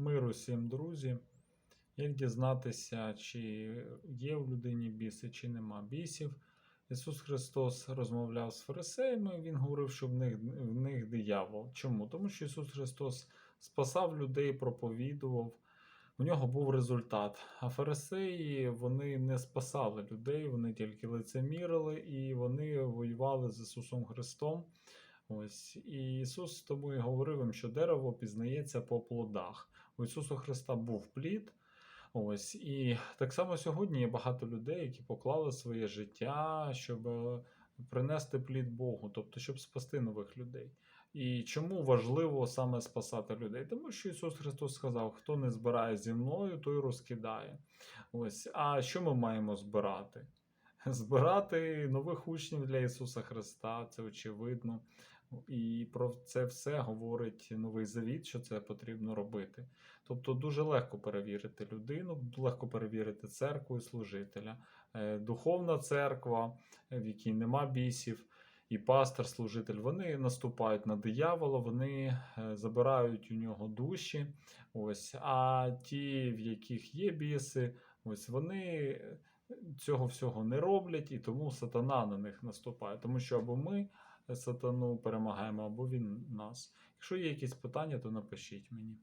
Миру всім, друзі. Як дізнатися, чи є в людині біси, чи нема бісів. Ісус Христос розмовляв з фарисеями, Він говорив, що в них, в них диявол. Чому? Тому що Ісус Христос спасав людей, проповідував. У нього був результат. А фарисеї вони не спасали людей, вони тільки лицемірили і вони воювали з Ісусом Христом. Ось і Ісус тому і говорив їм, що дерево пізнається по плодах. У Ісуса Христа був плід. Ось і так само сьогодні є багато людей, які поклали своє життя, щоб е, принести плід Богу, тобто щоб спасти нових людей. І чому важливо саме спасати людей? Тому що Ісус Христос сказав: хто не збирає зі мною, той розкидає. Ось, а що ми маємо збирати? Збирати нових учнів для Ісуса Христа, це очевидно. І про це все говорить новий завіт, що це потрібно робити. Тобто дуже легко перевірити людину, легко перевірити церкву і служителя. Е, Духовна церква, в якій нема бісів, і пастор, служитель, вони наступають на диявола, вони е, забирають у нього душі. Ось, а ті, в яких є біси, ось вони цього всього не роблять, і тому сатана на них наступає. Тому що або ми сатану перемагаємо, або він нас. Якщо є якісь питання, то напишіть мені.